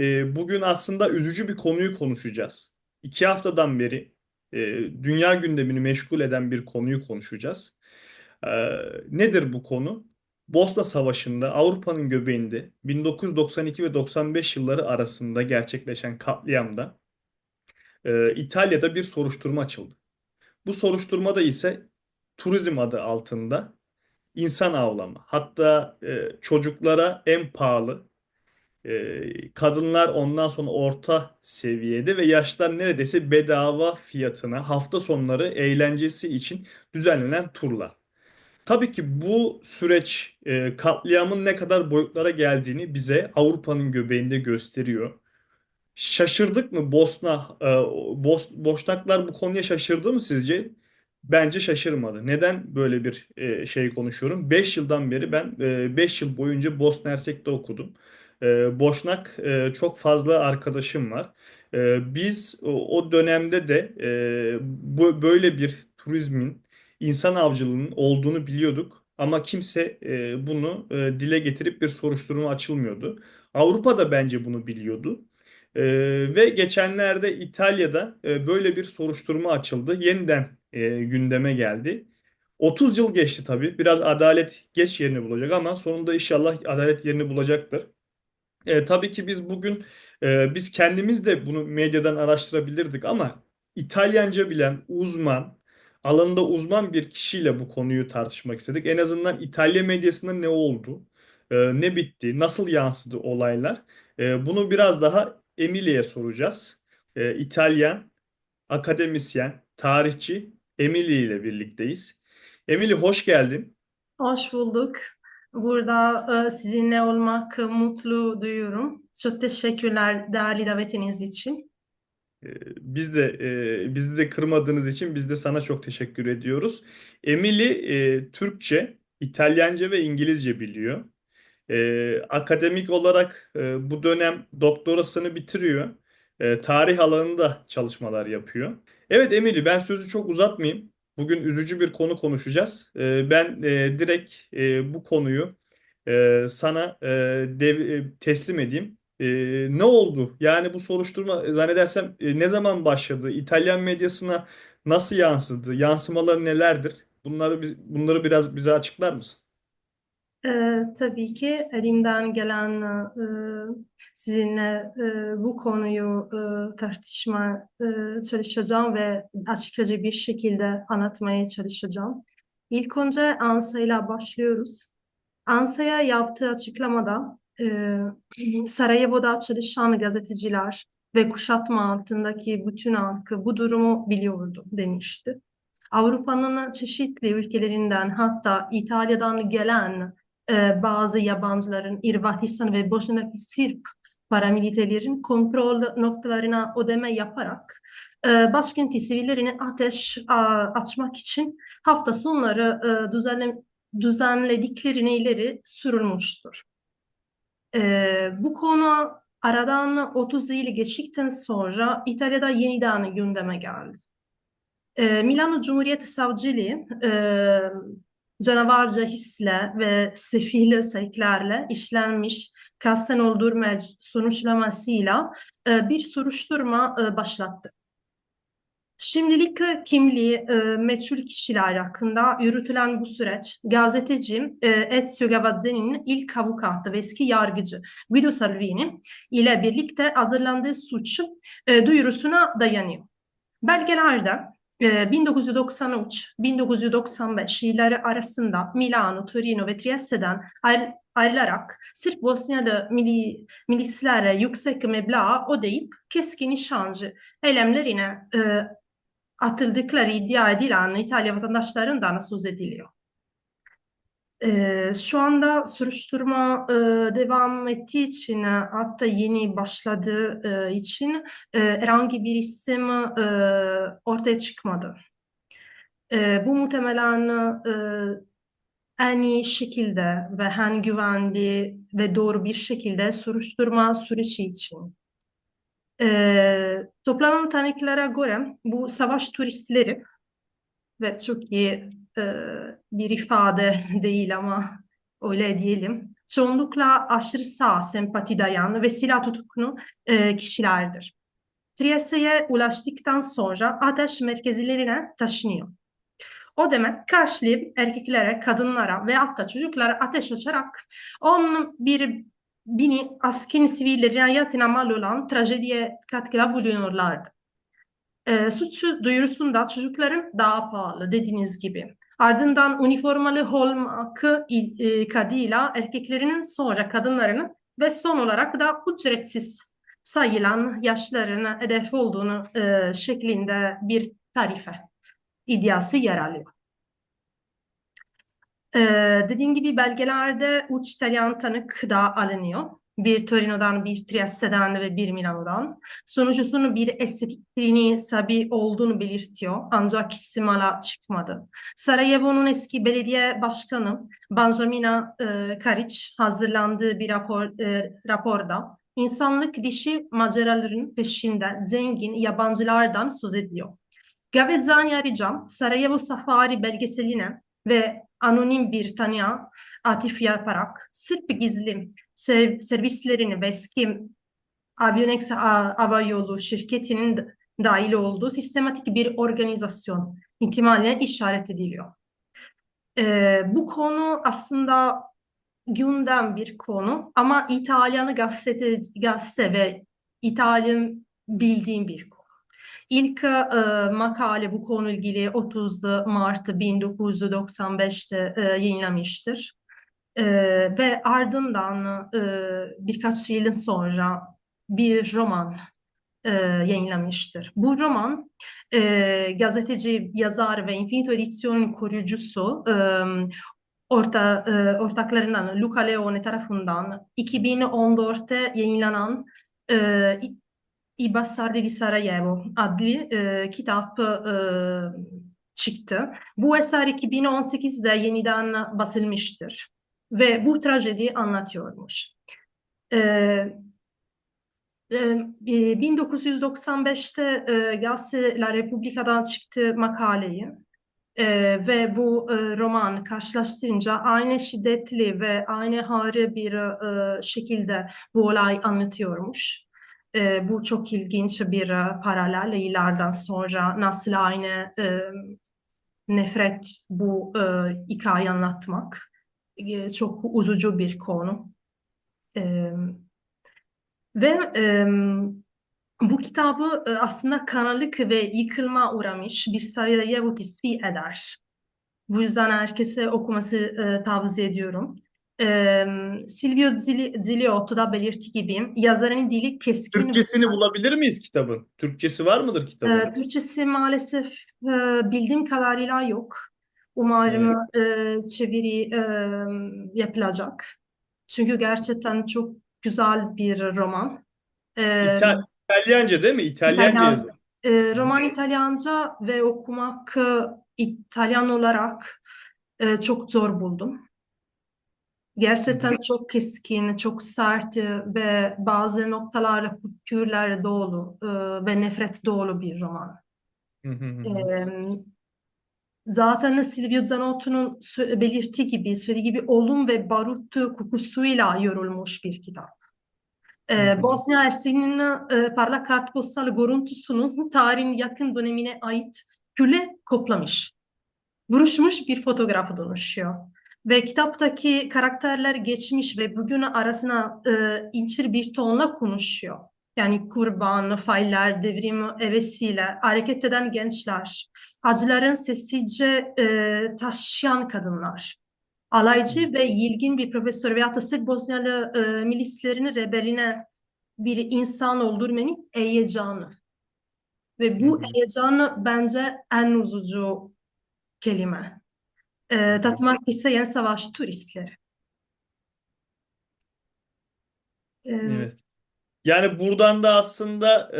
e, bugün aslında üzücü bir konuyu konuşacağız. İki haftadan beri e, dünya gündemini meşgul eden bir konuyu konuşacağız. E, nedir bu konu? Bosna Savaşı'nda Avrupa'nın göbeğinde 1992 ve 95 yılları arasında gerçekleşen katliamda e, İtalya'da bir soruşturma açıldı. Bu soruşturmada ise turizm adı altında insan avlama, hatta e, çocuklara en pahalı ee, kadınlar ondan sonra orta seviyede ve yaşlar neredeyse bedava fiyatına hafta sonları eğlencesi için düzenlenen turlar. Tabii ki bu süreç e, katliamın ne kadar boyutlara geldiğini bize Avrupa'nın göbeğinde gösteriyor. Şaşırdık mı Bosna, e, Bos, Boşnaklar bu konuya şaşırdı mı sizce? Bence şaşırmadı. Neden böyle bir e, şey konuşuyorum? 5 yıldan beri ben 5 yıl boyunca Bosna Hersek'te okudum. E, Boşnak e, çok fazla arkadaşım var. E, biz o, dönemde de e, bu böyle bir turizmin, insan avcılığının olduğunu biliyorduk. Ama kimse e, bunu dile getirip bir soruşturma açılmıyordu. Avrupa da bence bunu biliyordu. E, ve geçenlerde İtalya'da böyle bir soruşturma açıldı. Yeniden gündeme geldi. 30 yıl geçti tabii. Biraz adalet geç yerini bulacak ama sonunda inşallah adalet yerini bulacaktır. E, tabii ki biz bugün e, biz kendimiz de bunu medyadan araştırabilirdik ama İtalyanca bilen uzman, alanında uzman bir kişiyle bu konuyu tartışmak istedik. En azından İtalya medyasında ne oldu, e, ne bitti, nasıl yansıdı olaylar. E, bunu biraz daha Emily'ye soracağız. E, İtalyan, akademisyen, tarihçi Emily ile birlikteyiz. Emily hoş geldin. Hoş bulduk. Burada e, sizinle olmak mutlu duyuyorum. Çok teşekkürler değerli davetiniz için. Ee, Biz de e, bizi de kırmadığınız için biz de sana çok teşekkür ediyoruz. Emily e, Türkçe, İtalyanca ve İngilizce biliyor. E, akademik olarak e, bu dönem doktorasını bitiriyor. E, tarih alanında çalışmalar yapıyor. Evet Emily ben sözü çok uzatmayayım. Bugün üzücü bir konu konuşacağız. E, ben e, direkt e, bu konuyu e, sana dev- teslim edeyim. Ne oldu? Yani bu soruşturma zannedersem ne zaman başladı? İtalyan medyasına nasıl yansıdı? Yansımaları nelerdir? Bunları bunları biraz bize açıklar mısın? E, tabii ki elimden gelen e, sizinle e, bu konuyu e, tartışma e, çalışacağım ve açıkça bir şekilde anlatmaya çalışacağım. İlk önce ANSA ile başlıyoruz. ANSA'ya yaptığı açıklamada e, Sarajevo'da çalışan gazeteciler ve kuşatma altındaki bütün halkı bu durumu biliyordu demişti. Avrupa'nın çeşitli ülkelerinden hatta İtalya'dan gelen e, bazı yabancıların Hırvatistan ve Bosna'daki Sırp paramiliterlerin kontrol noktalarına ödeme yaparak e, başkenti sivillerine ateş açmak için hafta sonları e, düzenle, düzenlediklerini ileri sürülmüştür. Ee, bu konu aradan 30 yıl geçtikten sonra İtalya'da yeniden gündeme geldi. Ee, Milano Cumhuriyet Savcılığı e, canavarca hisle ve sefil sevklerle işlenmiş kasten öldürme sonuçlamasıyla e, bir soruşturma e, başlattı. Şimdilik e, kimliği e, meçhul kişiler hakkında yürütülen bu süreç gazeteci Ezio Gavazzani'nin ilk avukatı ve eski yargıcı Guido Salvini ile birlikte hazırlandığı suç duyurusuna dayanıyor. Belgelerde 1993-1995 yılları arasında Milano, Torino ve Trieste'den ayrı- ayrılarak Sırp Bosnyalı mili, milislere yüksek meblağ ödeyip keskin nişancı eylemlerine e, atıldıkları iddia edilen İtalya vatandaşlarından söz ediliyor. Ee, şu anda soruşturma e, devam ettiği için, e, hatta yeni başladığı e, için e, herhangi bir isim e, ortaya çıkmadı. E, bu muhtemelen e, en iyi şekilde ve en güvenli ve doğru bir şekilde soruşturma süreci için. E, toplanan tanıklara göre bu savaş turistleri ve iyi e, bir ifade değil ama öyle diyelim. çoğunlukla aşırı sağ sempati dayan ve silah tutuklu e, kişilerdir. Trieste'ye ulaştıktan sonra ateş merkezlerine taşınıyor. O demek karşılayıp erkeklere, kadınlara ve hatta çocuklara ateş açarak onun bir bini askerin sivillerin hayatına mal olan trajediye katkıda bulunuyorlardı. E, suç duyurusunda çocukların daha pahalı dediğiniz gibi. Ardından üniformalı olmak e, kaydıyla erkeklerinin sonra kadınlarının ve son olarak da ücretsiz sayılan yaşlarına hedef olduğunu e, şeklinde bir tarife iddiası yer alıyor. Ee, dediğim gibi belgelerde İtalyan tanık da alınıyor. Bir Torino'dan, bir Trieste'den ve bir Milano'dan. Sonucusunun bir estetik kliniği sabi olduğunu belirtiyor. Ancak isim hala çıkmadı. Sarajevo'nun eski belediye başkanı Benjamina e, Karic hazırlandığı bir rapor, e, raporda insanlık dışı maceraların peşinde zengin yabancılardan söz ediyor. Gavezzani arayacağım. Sarajevo Safari belgeseline ve anonim bir tanığa atıf yaparak sırf gizli sev- servislerini ve eski Avionex Hava Yolu şirketinin dahil olduğu sistematik bir organizasyon ihtimaline işaret ediliyor. Ee, bu konu aslında gündem bir konu ama İtalyan gazete, gazete ve İtalyan bildiğim bir konu. İlk e, makale bu konuyla ilgili 30 Mart 1995'te e, yayınlamıştır. E, ve ardından e, birkaç yıl sonra bir roman e, yayınlamıştır. Bu roman e, gazeteci, yazar ve Infinito Edition'un kurucusu e, orta, e, ortaklarından Luca Leone tarafından 2014'te yayınlanan e, I Bastardi di Sarajevo adlı e, kitap e, çıktı. Bu eser 2018'de yeniden basılmıştır ve bu trajedi anlatıyormuş. E, e, 1995'te e, Gazete La Repubblica'dan çıktı makaleyi e, ve bu e, roman karşılaştırınca aynı şiddetli ve aynı harı bir e, şekilde bu olay anlatıyormuş. E, bu çok ilginç bir e, paralel. Yıllardan sonra nasıl aynı e, nefret bu e, hikaye anlatmak e, çok üzücü bir konu. E, ve e, bu kitabı e, aslında kanalık ve yıkılma uğramış bir Sarajevo tesbih eder. Bu yüzden herkese okuması e, tavsiye ediyorum. E, Silvio Zili- Ziliotto da belirttiği gibi yazarın dili keskin. Türkçesini bulabilir miyiz kitabın? Türkçesi var mıdır E, kitabın? Türkçesi maalesef e, bildiğim kadarıyla yok. Umarım e, çeviri e, yapılacak. Çünkü gerçekten çok güzel bir roman. E, İta- İtalyanca değil mi? İtalyanca yazılmış. e, roman İtalyanca ve okumak İtalyan olarak e, çok zor buldum. Gerçekten çok keskin, çok sert ve bazı noktalarla küfürlerle dolu e, ve nefret dolu bir roman. E, zaten Silvio Zanotto'nun belirttiği gibi, söylediği gibi olum ve barut kokusuyla yorulmuş bir kitap. Ee. Bosna Hersek'in e, parlak kartpostal görüntüsünü tarihin yakın dönemine ait küle koplamış. Buruşmuş bir fotoğrafa dönüşüyor. Ve kitaptaki karakterler geçmiş ve bugün arasına e, incir bir tonla konuşuyor. Yani kurban, failler, devrim hevesiyle hareket eden gençler, acıların sessizce e, taşıyan kadınlar. Alaycı ve ilgin bir profesör veyahut da Sırp Bosnyalı e, milislerini rebeline bir insan öldürmenin heyecanı. Ve bu heyecanı bence en üzücü kelime. E, tatmak isteyen savaş turistleri. E, Evet. Yani buradan da aslında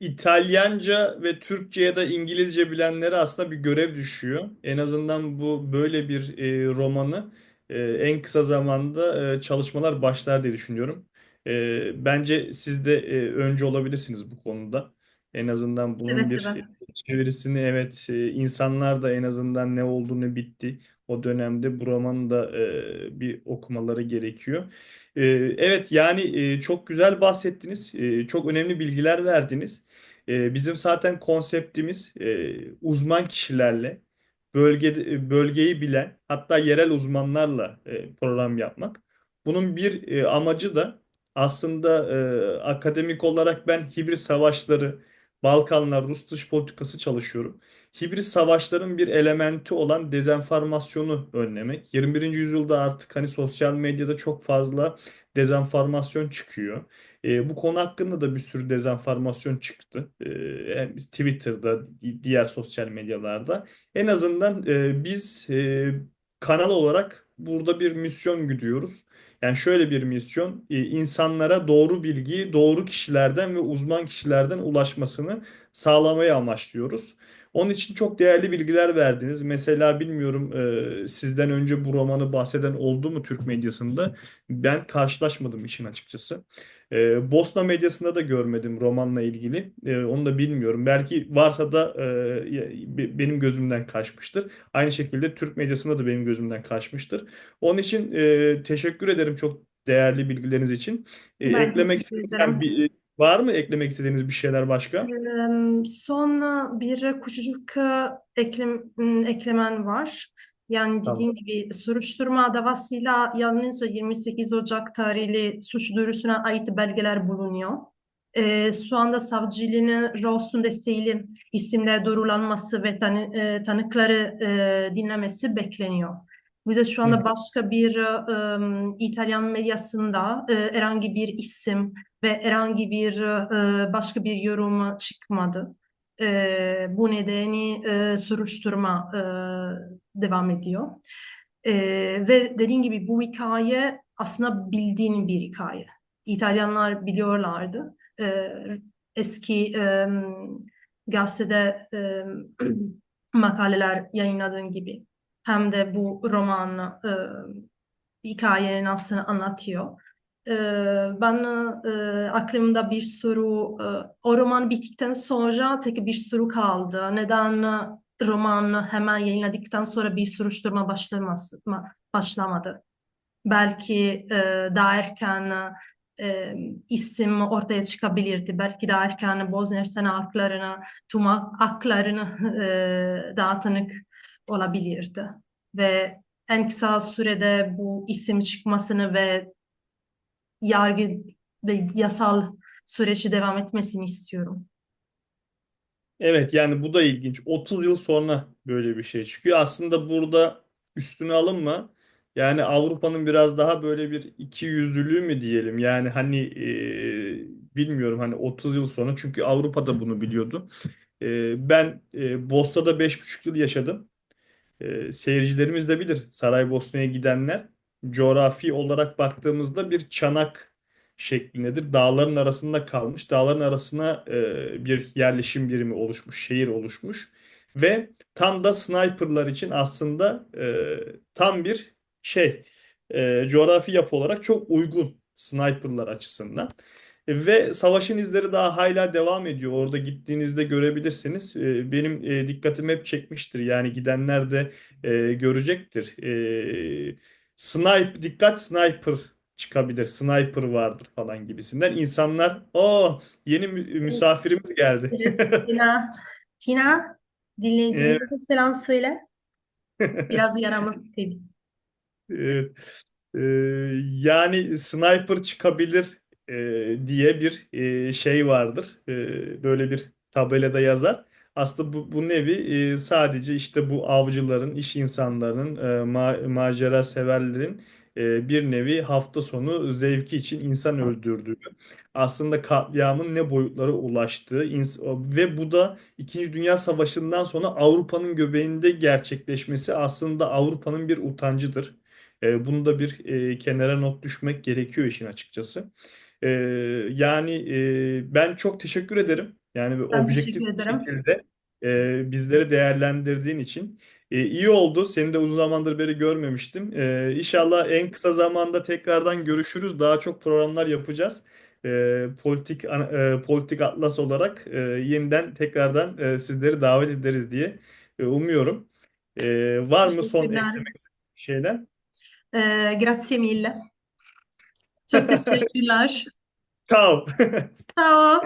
e, İtalyanca ve Türkçe ya da İngilizce bilenlere aslında bir görev düşüyor. En azından bu böyle bir e, romanı e, en kısa zamanda e, çalışmalar başlar diye düşünüyorum. E, bence siz de e, önce olabilirsiniz bu konuda. En azından bunun Seve bir seve. çevirisini evet e, insanlar da en azından ne olduğunu bitti O dönemde bu romanı da e, bir okumaları gerekiyor. E, evet yani e, çok güzel bahsettiniz. E, çok önemli bilgiler verdiniz. E, bizim zaten konseptimiz e, uzman kişilerle bölge bölgeyi bilen hatta yerel uzmanlarla e, program yapmak. Bunun bir e, amacı da aslında e, akademik olarak ben hibrit savaşları, Balkanlar, Rus dış politikası çalışıyorum. Hibrit savaşların bir elementi olan dezenformasyonu önlemek. 21. yüzyılda artık hani sosyal medyada çok fazla dezenformasyon çıkıyor. E, bu konu hakkında da bir sürü dezenformasyon çıktı. E, hem Twitter'da, di- diğer sosyal medyalarda. En azından e, biz e, kanal olarak burada bir misyon güdüyoruz. Yani şöyle bir misyon, e, insanlara doğru bilgiyi doğru kişilerden ve uzman kişilerden ulaşmasını sağlamayı amaçlıyoruz. Onun için çok değerli bilgiler verdiniz. Mesela bilmiyorum e, sizden önce bu romanı bahseden oldu mu Türk medyasında? Ben karşılaşmadım işin açıkçası. E, Bosna medyasında da görmedim romanla ilgili. E, onu da bilmiyorum. Belki varsa da e, be- benim gözümden kaçmıştır. Aynı şekilde Türk medyasında da benim gözümden kaçmıştır. Onun için e, teşekkür ederim çok değerli bilgileriniz için. E, Ben eklemek istediğiniz bir, var mı eklemek istediğiniz bir şeyler başka? Son bir küçücük eklem, eklemen var. Yani Tamam. dediğim gibi soruşturma davasıyla yalnızca 28 Ocak tarihli suç duyurusuna ait belgeler bulunuyor. Eee, şu anda savcılığın Rawson desteğiyle isimler doğrulanması ve tanı, eee, tanıkları eee, dinlemesi bekleniyor. Bir de şu Hı. anda başka bir eee, İtalyan medyasında eee, herhangi bir isim ve herhangi bir e, başka bir yorum çıkmadı. E, bu nedeni e, soruşturma e, devam ediyor. E, ve dediğim gibi bu hikaye aslında bildiğin bir hikaye. İtalyanlar biliyorlardı. E, eski e, gazetede e, makaleler yayınladığın gibi. Hem de bu roman e, hikayenin aslında anlatıyor. Ee, ben e, aklımda bir soru, e, o roman bittikten sonra tek bir soru kaldı. Neden roman hemen yayınladıktan sonra bir soruşturma başlamadı? Belki e, daha erken e, isim ortaya çıkabilirdi. Belki daha erken Bosna Hersek haklarını, tüm haklarını e, daha tanık olabilirdi. Ve en kısa sürede bu isim çıkmasını ve yargı ve yasal süreci devam etmesini istiyorum. Evet yani bu da ilginç. 30 yıl sonra böyle bir şey çıkıyor. Aslında burada üstüne alınma. Yani Avrupa'nın biraz daha böyle bir ikiyüzlülüğü mü diyelim. Yani hani e, bilmiyorum hani 30 yıl sonra çünkü Avrupa da bunu biliyordu. E, ben e, Bosna'da beş buçuk yıl yaşadım. E, seyircilerimiz de bilir. Saraybosna'ya gidenler coğrafi olarak baktığımızda bir çanak şeklindedir. Dağların arasında kalmış. Dağların arasına e, bir yerleşim birimi oluşmuş, şehir oluşmuş ve tam da sniperlar için aslında e, tam bir şey e, coğrafi yapı olarak çok uygun sniperlar açısından. Ve savaşın izleri daha hala devam ediyor. Orada gittiğinizde görebilirsiniz. E, Benim e, dikkatimi hep çekmiştir. Yani gidenler de e, görecektir. E, snipe, dikkat sniper çıkabilir. Sniper vardır falan gibisinden. İnsanlar, o yeni mü- misafirimiz geldi. Tina, Tina dinleyicilerine selam söyle. Biraz yaramaz dedi. Evet. Ee, yani sniper çıkabilir e, diye bir e, şey vardır. E, böyle bir tabelada yazar. Aslında bu, bu nevi e, sadece işte bu avcıların, iş insanlarının, e, ma- macera severlerin e, bir nevi hafta sonu zevki için insan öldürdüğü, aslında katliamın ne boyutlara ulaştığı ve bu da İkinci Dünya Savaşı'ndan sonra Avrupa'nın göbeğinde gerçekleşmesi aslında Avrupa'nın bir utancıdır. E, bunu da bir e, kenara not düşmek gerekiyor işin açıkçası. E, yani e, ben çok teşekkür ederim. Yani bir Ben objektif bir şekilde e, bizleri değerlendirdiğin için. E, iyi oldu. Seni de uzun zamandır beri görmemiştim. E, İnşallah en kısa zamanda tekrardan görüşürüz. Daha çok programlar yapacağız. E, politik e, politik atlas olarak e, yeniden tekrardan e, sizleri davet ederiz diye e, umuyorum. Ee, var mı son eklemek şeyler? Ee, grazie mille. Çok teşekkürler. Ciao. Ciao.